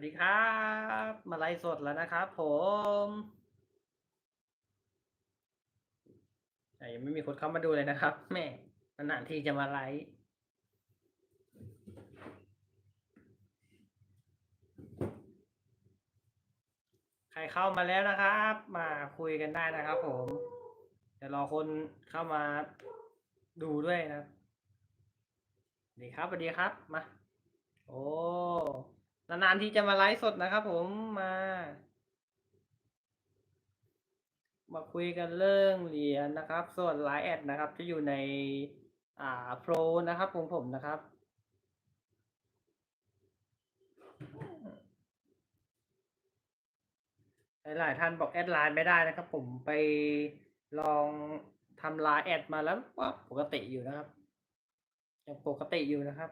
วัสดีครับ มาไลฟ์สดแล้วนะครับผมยังไม่มีคนเข้ามาดูเลยนะครับ แม่นานๆที่จะมาไลฟ์ใครเข้ามาแล้วนะครับ มาคุยกันได้นะครับ ผมเดี๋ยวรอคนเข้ามาดูด้วยนะสวัสดีครับสวัสดีครับมา โอ้ นานๆที่จะมาไลฟ์สดนะครับผมมามาคุยกันเรื่องเหรียญนะครับ ส่วนไลน์แอดนะครับ จะอยู่ในอ่าโปรนะครับของผมนะครับหลายๆท่านบอกแอดไลน์ไม่ได้นะครับ ผมไปลองทำไลน์แอดมาแล้วว่าปกติอยู่นะครับยังปกติอยู่นะครับ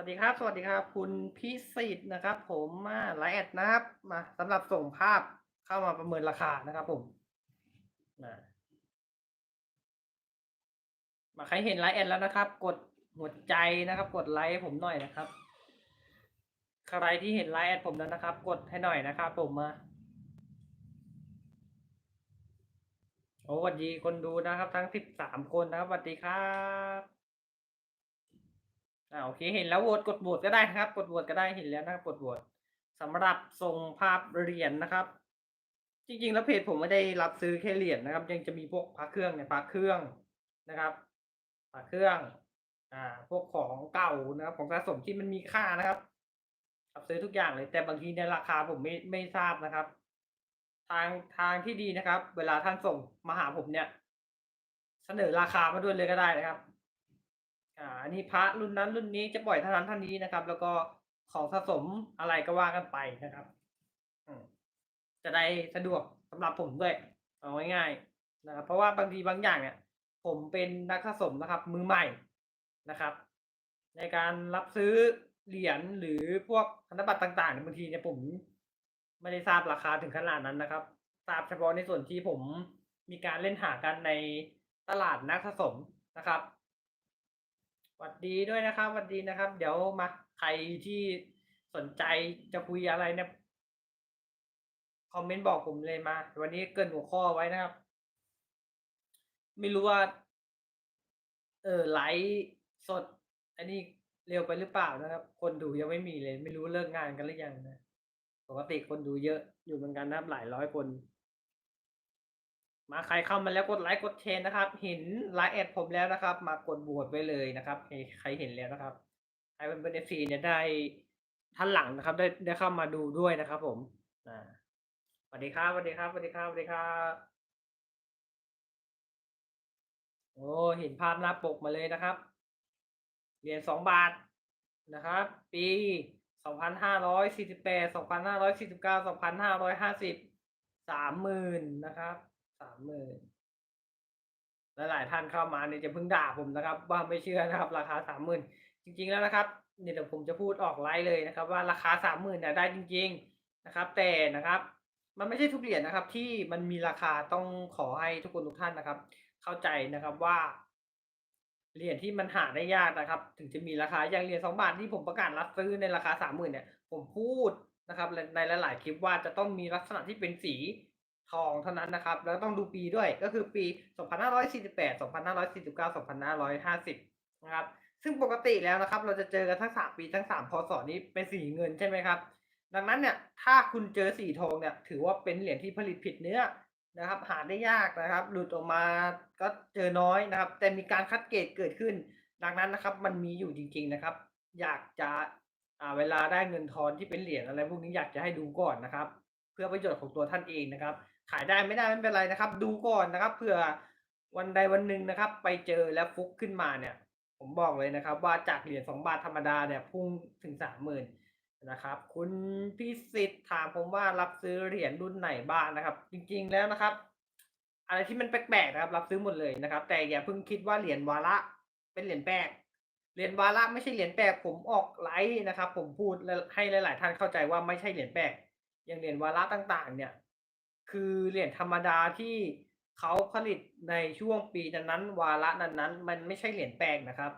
วัสดีครับ สวัสดีครับ คุณพิสิทธ์นะครับ ผมมาไลน์แอดนะครับ มาสำหรับส่งภาพเข้ามาประเมินราคานะครับ ผมมามาใครเห็นไลน์แอดแล้วนะครับ กดหัวใจนะครับ กดไลค์ผมหน่อยนะครับ ใครที่เห็นไลน์แอดผมแล้วนะครับ กดให้หน่อยนะครับ ผมมาโอ้สวัสดีคนดูนะครับ ทั้งสิบสามคนนะครับสวัสดีครับ อ่าโอเคเห็นแล้วโหวตกดโหวตก็ได้นะครับ กดโหวตก็ได้เห็นแล้วนะครับกดโหวตสำหรับส่งภาพเหรียญนะครับ จริงๆแล้วเพจผมไม่ได้รับซื้อแค่เหรียญนะครับ ยังจะมีพวกพระเครื่องเนี่ยพระเครื่องนะครับพระเครื่องอ่าพวกของเก่านะครับ ของสะสมที่มันมีค่านะครับรับซื้อทุกอย่างเลย แต่บางทีในราคาผมไม่ไม่ทราบนะครับ ทางทางที่ดีนะครับ เวลาท่านส่งมาหาผมเนี่ย เสนอราคามาด้วยเลยก็ได้นะครับ อ่า อันนี้พระรุ่นนั้นรุ่นนี้จะปล่อยเท่านั้นเท่านี้นะครับ แล้วก็ของสะสมอะไรก็ว่ากันไปนะครับจะได้สะดวกสำหรับผมด้วยเอาง่ายๆนะครับ เพราะว่าบางทีบางอย่างเนี่ย ผมเป็นนักสะสมนะครับ มือใหม่นะครับ ในการรับซื้อเหรียญหรือพวกธนบัตรต่างๆเนี่ยบางทีเนี่ยผม ไม่ได้ทราบราคาถึงขนาดนั้นนะครับทราบเฉพาะในส่วนที่ผมมีการเล่นหากันในตลาดนักสะสมนะครับ สวัสดีด้วยนะครับสวัสดีนะครับ เดี๋ยวมาใครที่สนใจจะคุยอะไรเนี่ยคอมเมนต์บอกผมเลยมา วันนี้เกินหัวข้อไว้นะครับ ไม่รู้ว่า เออไลฟ์สด อันนี้เร็วไปหรือเปล่านะครับ คนดูยังไม่มีเลย ไม่รู้เลิกงานกันหรือยังนะปกติคนดูเยอะอยู่เหมือนกันนะครับหลายร้อยคน มาใครเข้ามาแล้วกดไลค์กดแชร์นะครับ เห็นไลน์แอดผมแล้วนะครับ มากดโหวตไว้เลยนะครับใครใครเห็นแล้วนะครับใครเป็นเอฟซีเนี่ยได้ท่านหลังนะครับ ได้ได้เข้ามาดูด้วยนะครับผมอ่าสวัสดีครับสวัสดีครับสวัสดีครับสวัสดีครับโอ้เห็นภาพหน้าปกมาเลยนะครับเหรียญสองบาทนะครับ ปีสองพันห้าร้อยสี่สิบแปดสองพันห้าร้อยสี่สิบเก้าสองพันห้าร้อยห้าสิบสามหมื่นนะครับ สามหมื่นและหลายท่านเข้ามาเนี่ยจะเพิ่งด่าผมนะครับ ว่าไม่เชื่อนะครับ ราคาสามหมื่นจริง ๆแล้วนะครับเนี่ยเดี๋ยวผมจะพูดออกไลฟ์เลยนะครับ ว่าราคาสามหมื่นเนี่ยได้จริง ๆนะครับ แต่นะครับมันไม่ใช่ทุกเหรียญนะครับ ที่มันมีราคาต้องขอให้ทุกคนทุกท่านนะครับ เข้าใจนะครับว่าเหรียญที่มันหาได้ยากนะครับ ถึงจะมีราคาอย่างเหรียญสองบาทที่ผมประกาศรับซื้อในราคาสามหมื่นเนี่ย ผมพูดนะครับในหลาย ๆ คลิปว่าจะต้องมีลักษณะที่เป็นสี ทองเท่านั้นนะครับ แล้วต้องดูปีด้วยก็คือปี 2548 2549 2550 นะครับ ซึ่งปกติแล้วนะครับ เราจะเจอกันทั้ง 3 ปีทั้ง 3 พศนี้เป็นสีเงินใช่ไหมครับ ดังนั้นเนี่ยถ้าคุณเจอสีทองเนี่ยถือว่าเป็นเหรียญที่ผลิตผิดเนื้อนะครับ หาได้ยากนะครับ หลุดออกมาก็เจอน้อยนะครับ แต่มีการคัดเกรดเกิดขึ้น ดังนั้นนะครับ มันมีอยู่จริง ๆนะครับ อยากจะเวลาได้เงินทอนที่เป็นเหรียญอะไรพวกนี้อยากจะให้ดูก่อนนะครับ เพื่อประโยชน์ของตัวท่านเองนะครับ ขายได้ไม่ได้ไม่เป็นไรนะครับ ดูก่อนนะครับเผื่อวันใดวันหนึ่งนะครับ ไปเจอแล้วฟุกขึ้นมาเนี่ย ผมบอกเลยนะครับ ว่าจากเหรียญสองบาทธรรมดาเนี่ยพุ่งถึงสามหมื่นนะครับ คุณพิสิทธิ์ถามผมว่ารับซื้อเหรียญรุ่นไหนบ้างนะครับ จริงๆแล้วนะครับ อะไรที่มันแปลกๆนะครับ รับซื้อหมดเลยนะครับ แต่อย่าเพิ่งคิดว่าเหรียญวาระเป็นเหรียญแปลกเหรียญวาระไม่ใช่เหรียญแปลกผมออกไลฟ์นะครับ ผมพูดให้หลาย ๆ ท่านเข้าใจว่าไม่ใช่เหรียญแปลกอย่างเหรียญวาระต่าง ๆ เนี่ย คือเหรียญธรรมดาที่เขาผลิตในช่วงปีนั้นๆวาระนั้นๆ มันไม่ใช่เหรียญแปลกนะครับ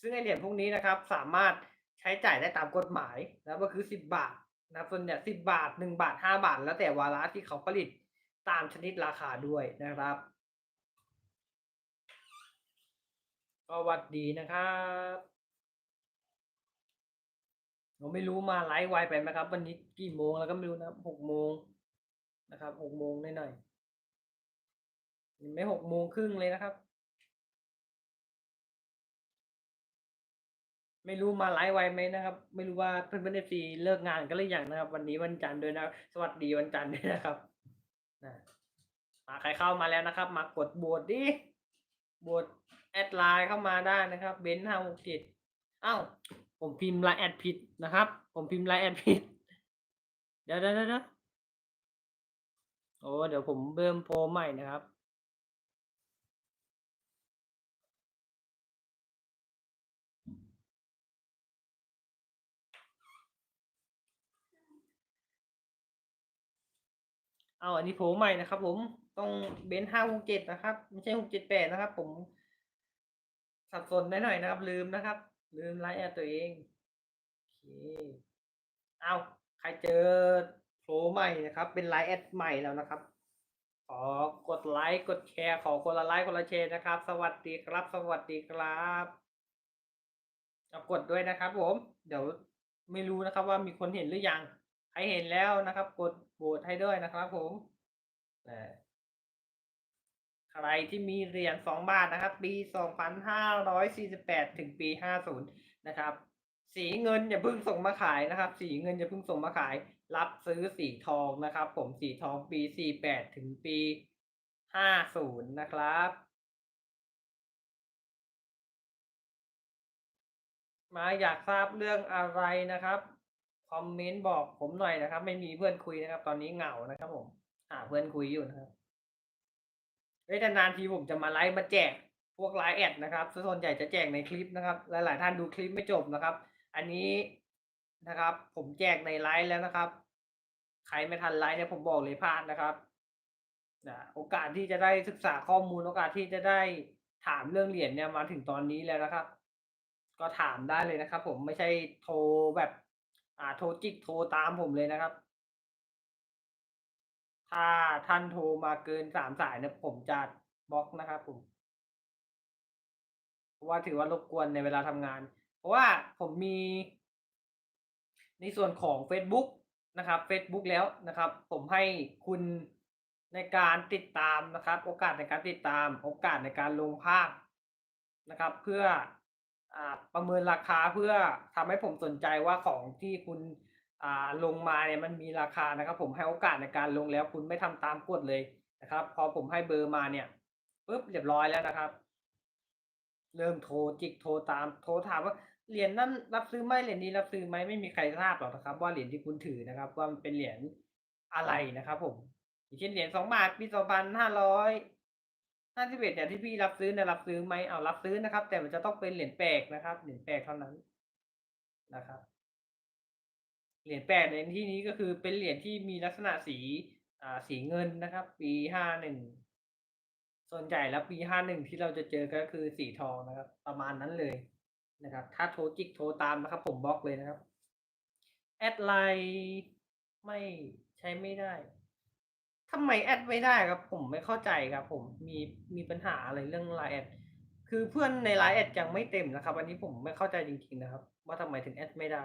ซึ่งไอเหรียญพวกนี้นะครับสามารถใช้จ่ายได้ตามกฎหมายแล้วก็คือสิบบาทนะครับส่วนเนี่ยสิบบาทหนึ่งบาทห้าบาท แล้วแต่วาระที่เขาผลิตตามชนิดราคาด้วยนะครับก็วัดดีนะครับผมไม่รู้มาไลฟ์ไวไปไหมครับ วันนี้กี่โมงแล้วก็ไม่รู้นะหกโมง นะครับหกโมงหน่อยๆไม่หกโมงครึ่งเลยนะครับ ไม่รู้มาไลฟ์ไวไหมนะครับ ไม่รู้ว่าเพื่อนเพื่อนเอฟซีเลิกงานกันหรือยังนะครับ วันนี้วันจันทร์ด้วยนะสวัสดีวันจันทร์ด้วยนะครับนะมาใครเข้ามาแล้วนะครับ มากดบวตดิบวตแอดไลน์เข้ามาได้นะครับเบนห้าหกเจ็ดอ้าวผมพิมพ์ไลน์แอดผิดนะครับ ผมพิมพ์ไลน์แอดผิด เดี๋ยวเดี๋ยวเดี๋ยว อ้เดี๋ยวผมเบิ่มโพใหม่นะครับ เอาอันนี้โผล่ใหม่นะครับ ผมต้องเบนห้าหกเจ็ดนะครับ ไม่ใช่หกเจ็ดแปดนะครับ ผมสับสนได้หน่อยนะครับ ลืมนะครับ ลืมไลน์แอดตัวเองโอเคเอาใครเจอ โผล่ใหม่นะครับ เป็นไลน์แอดใหม่แล้วนะครับ ขอกดไลค์กดแชร์ขอคนละไลค์คนละแชร์นะครับ สวัสดีครับ สวัสดีครับเอากดด้วยนะครับ ผม เดี๋ยวไม่รู้นะครับ ว่ามีคนเห็นหรือยังใครเห็นแล้วนะครับ กดโหวตให้ด้วยนะครับ ผมใครที่มีเหรียญสองบาทนะครับ ปีสองพันห้าร้อยสี่สิบแปดถึงปีห้าศูนย์นะครับ สีเงินอย่าเพิ่งส่งมาขายนะครับ สีเงินอย่าเพิ่งส่งมาขาย รับซื้อสีทองนะครับ ผมสีทองปีสี่แปดถึงปีห้าศูนย์นะครับ มาอยากทราบเรื่องอะไรนะครับคอมเมนต์บอกผมหน่อยนะครับ ไม่มีเพื่อนคุยนะครับ ตอนนี้เหงานะครับ ผมหาเพื่อนคุยอยู่นะครับเฮ้ยนานทีผมจะมาไลฟ์มาแจกพวกไลฟ์แอดนะครับส่วนใหญ่จะแจกในคลิปนะครับ หลาย ๆ ท่านดูคลิปไม่จบนะครับ อันนี้นะครับ ผมแจกในไลฟ์แล้วนะครับ ใครไม่ทันไลฟ์เนี่ยผมบอกเลยพลาดนะครับนะโอกาสที่จะได้ศึกษาข้อมูลโอกาสที่จะได้ถามเรื่องเหรียญเนี่ยมาถึงตอนนี้แล้วนะครับ ก็ถามได้เลยนะครับ ผมไม่ใช่โทรแบบอ่าโทรจิกโทรตามผมเลยนะครับ ถ้าท่านโทรมาเกินสามสายเนี่ยผมจะบล็อกนะครับผมเพราะว่าถือว่ารบกวนในเวลาทำงาน ราะว่าผมมีในส่วนของ Facebook นะครับ Facebook แล้วนะครับ ผมให้คุณในการติดตามนะครับ โอกาสในการติดตาม โอกาสในการลงภาพนะครับ เพื่ออประเมินราคาเพื่อทำให้ผมสนใจว่าของที่คุณลงมาเนี่ยมันมีราคานะครับ ผมให้โอกาสในการลงแล้วคุณไม่ทำตามกฎเลยนะครับ พอผมให้เบอร์มาเนี่ยปุ๊บเรียบร้อยแล้วนะครับ เริ่มโทรจิกโทรตามโทรถามว่า เหรียญนั้นรับซื้อไหมเหรียญนี้รับซื้อไหมไม่มีใครทราบหรอกนะครับ ว่าเหรียญที่คุณถือนะครับ ว่ามันเป็นเหรียญอะไรนะครับผมอย่างเช่นเหรียญสองบาทปีสองพันห้าร้อยห้าสิบเอ็ดเนี่ยที่พี่รับซื้อเนี่ยรับซื้อไหมเอารับซื้อนะครับ แต่มันจะต้องเป็นเหรียญแปลกนะครับเหรียญแปลกเท่านั้นนะครับ เหรียญแปลกในที่นี้ก็คือเป็นเหรียญที่มีลักษณะสีอ่าสีเงินนะครับ ปีห้าหนึ่งส่วนใหญ่แล้วปีห้าหนึ่งที่เราจะเจอก็คือสีทองนะครับ ประมาณนั้นเลย นะครับ ถ้าโทรจิกโทรตามนะครับ ผมบล็อกเลยนะครับ แอดไลน์ไม่ใช้ไม่ได้ทำไมแอดไม่ได้ครับ ผมไม่เข้าใจครับ ผมมีมีปัญหาอะไรเรื่องไลน์แอดคือเพื่อนในไลน์แอดยังไม่เต็มนะครับ อันนี้ผมไม่เข้าใจจริงๆนะครับ ว่าทำไมถึงแอดไม่ได้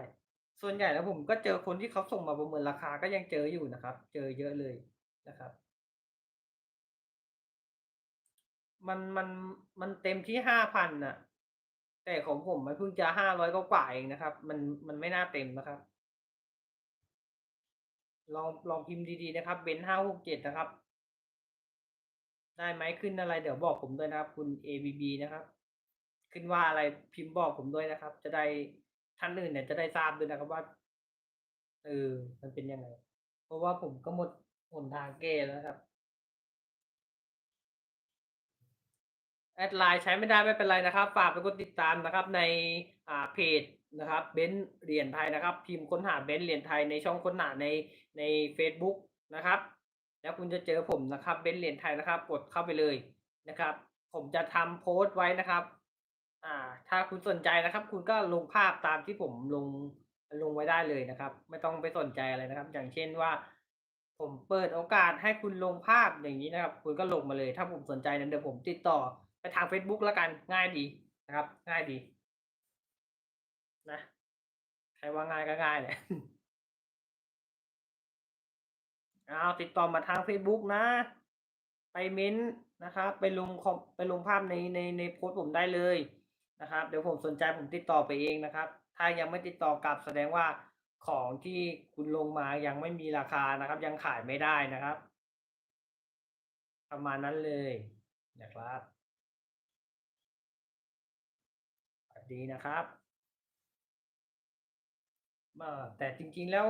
ส่วนใหญ่แล้วผมก็เจอคนที่เขาส่งมาประเมินราคาก็ยังเจออยู่นะครับ เจอเยอะเลยนะครับ มันมันมันเต็มที่ห้าพันน่ะ แต่ของผมมันเพิ่งจะห้าร้อยกว่าเองนะครับ มันมันไม่น่าเต็มนะครับ ลองลองพิมพ์ดีๆนะครับเบนห้าหกเจ็ดนะครับ ได้ไหมขึ้นอะไร เดี๋ยวบอกผมด้วยนะครับ คุณ ABB นะครับ ขึ้นว่าอะไรพิมพ์บอกผมด้วยนะครับ จะได้ท่านอื่นเนี่ยจะได้ทราบด้วยนะครับว่าเออมันเป็นยังไง เพราะว่าผมก็หมดหนทางแก้แล้วครับ อดไลน์ใช้ไม่ได้ไม่เป็นไรนะครับ ฝากไปกดติดตามนะครับในอ่าเพจนะครับเบนเหรียญไทยนะครับ พิมพ์ค้นหาเบนเหรียญไทยในช่องค้นหาในใน Facebook นะครับ แล้วคุณจะเจอผมนะครับเบนเหรียญไทยนะครับ กดเข้าไปเลยนะครับ ผมจะทำโพสต์ไว้นะครับอ่าถ้าคุณสนใจนะครับ คุณก็ลงภาพตามที่ผมลงลงไว้ได้เลยนะครับ ไม่ต้องไปสนใจอะไรนะครับ อย่างเช่นว่า ผมเปิดโอกาสให้คุณลงภาพอย่างนี้นะครับ คุณก็ลงมาเลย ถ้าผมสนใจนั้นเดี๋ยวผมติดต่อ ไปทาง Facebook แล้วกันง่ายดีนะครับ ง่ายดีนะใครว่าง่ายก็ง่ายแหละเอาติดต่อมาทาง Facebook นะ ไปเม้นนะครับ ไปลงคอมไปลงภาพในในในโพสต์ผมได้เลยนะครับ เดี๋ยวผมสนใจผมติดต่อไปเองนะครับ ถ้ายังไม่ติดต่อกลับแสดงว่าของที่คุณลงมายังไม่มีราคานะครับ ยังขายไม่ได้นะครับ ประมาณนั้นเลยนะครับ สวัสดีนะครับแต่จริงๆแล้ว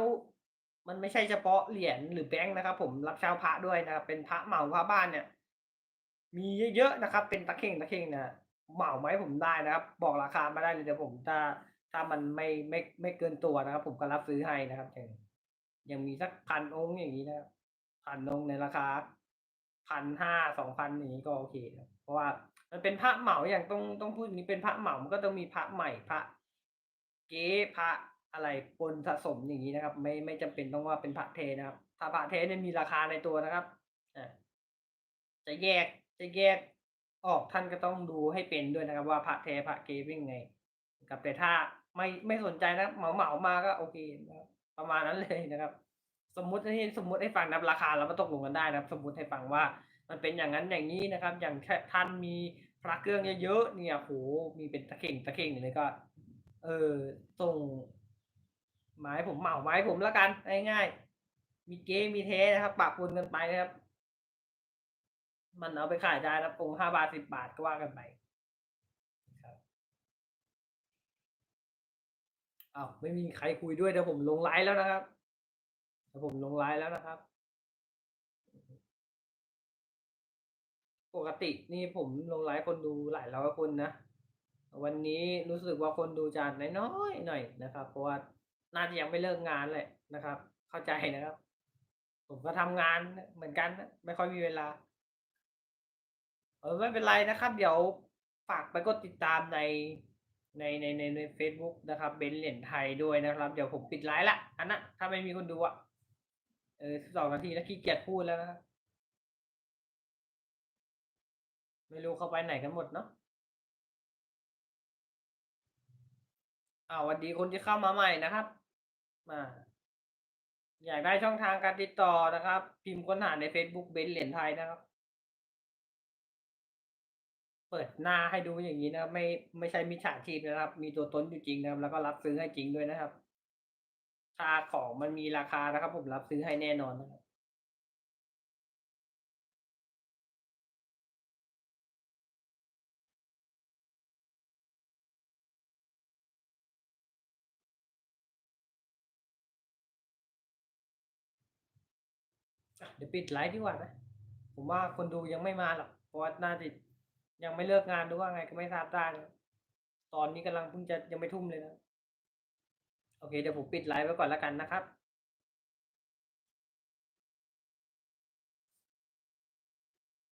มันไม่ใช่เฉพาะเหรียญหรือแบงค์นะครับ ผมรับเช่าพระด้วยนะครับ เป็นพระเหมาพระบ้านเนี่ย มีเยอะๆนะครับ เป็นตะเข่งตะเข่งนะเหมาไหมผมได้นะครับ บอกราคามาได้เลยเดี๋ยวผมถ้าถ้ามันไม่ไม่ไม่เกินตัวนะครับ ผมก็รับซื้อให้นะครับอย่างยังมีสักพันองค์อย่างนี้นะครับพันองค์ในราคาพันห้าสองพันอย่างนี้ก็โอเค เพราะว่า มันเป็นพระเหมาอย่างต้องต้องพูดอย่างนี้เป็นพระเหมามันก็ต้องมีพระใหม่พระ เก๊พระอะไรปนสะสมอย่างนี้นะครับ ไม่ไม่จำเป็นต้องว่าเป็นพระเทนะครับ ถ้าพระเทเนี่ยมีราคาในตัวนะครับอ่าจะแยกจะแยกออกท่านก็ต้องดูให้เป็นด้วยนะครับ ว่าพระเทพระเก๊เป็นไงกับแต่ถ้าไม่ไม่สนใจนะเหมาเหมามาก็โอเคนะครับประมาณนั้นเลยนะครับ สมมุติให้สมมุติให้ฟังนะราคาเรามาตกลงกันได้นะครับ สมมุติให้ฟังว่า มันเป็นอย่างนั้นอย่างนี้นะครับ อย่างแค่ท่านมีพระเครื่องเยอะๆเนี่ยโหมีเป็นตะเข่งตะเข่งเลยก็ เออส่งหมายผมเหมาไม้ผมแล้วกันง่ายๆมีเก๊มีเทนะครับปะปนกันไปนะครับ มันเอาไปขายได้นะปงห้าบาทสิบบาทก็ว่ากันไปครับอ้าวไม่มีใครคุยด้วยเดี๋ยวผมลงไลฟ์แล้วนะครับเดี๋ยวผมลงไลฟ์แล้วนะครับ ปกตินี่ผมลงไลฟ์คนดูหลายร้อยคนนะ วันนี้รู้สึกว่าคนดูจะน้อยๆหน่อยนะครับ เพราะว่าน่าจะยังไม่เลิกงานเลยนะครับ เข้าใจนะครับ ผมก็ทำงานเหมือนกันนะไม่ค่อยมีเวลา เออไม่เป็นไรนะครับ เดี๋ยวฝากไปกดติดตามในในในในในเฟซบุ๊กนะครับเบนเหรียญไทยด้วยนะครับ เดี๋ยวผมปิดไลฟ์ละอันนะถ้าไม่มีคนดูอะเออสองนาทีแล้วขี้เกียจพูดแล้วนะครับ ไม่รู้เขาไปไหนกันหมดเนาะอ่าวันดีคนที่เข้ามาใหม่นะครับ มา อยากได้ช่องทางการติดต่อนะครับ พิมพ์ค้นหาใน Facebook เบนเหรียญไทยนะครับ เปิดหน้าให้ดูอย่างนี้นะครับ ไม่ไม่ใช่มิจฉาชีพนะครับ มีตัวตนอยู่จริงนะครับ แล้วก็รับซื้อให้จริงด้วยนะครับถ้าของมันมีราคานะครับ ผมรับซื้อให้แน่นอนนะครับ เดี๋ยวปิดไลฟ์ดีกว่านะ ผมว่าคนดูยังไม่มาหรอก เพราะว่าน่าจะยังไม่เลิกงานหรือว่าไงก็ไม่ทราบได้นะตอนนี้กำลังเพิ่งจะยังไม่ทุ่มเลยนะ โอเคเดี๋ยวผมปิดไลฟ์ไว้ก่อนแล้วกันนะครับ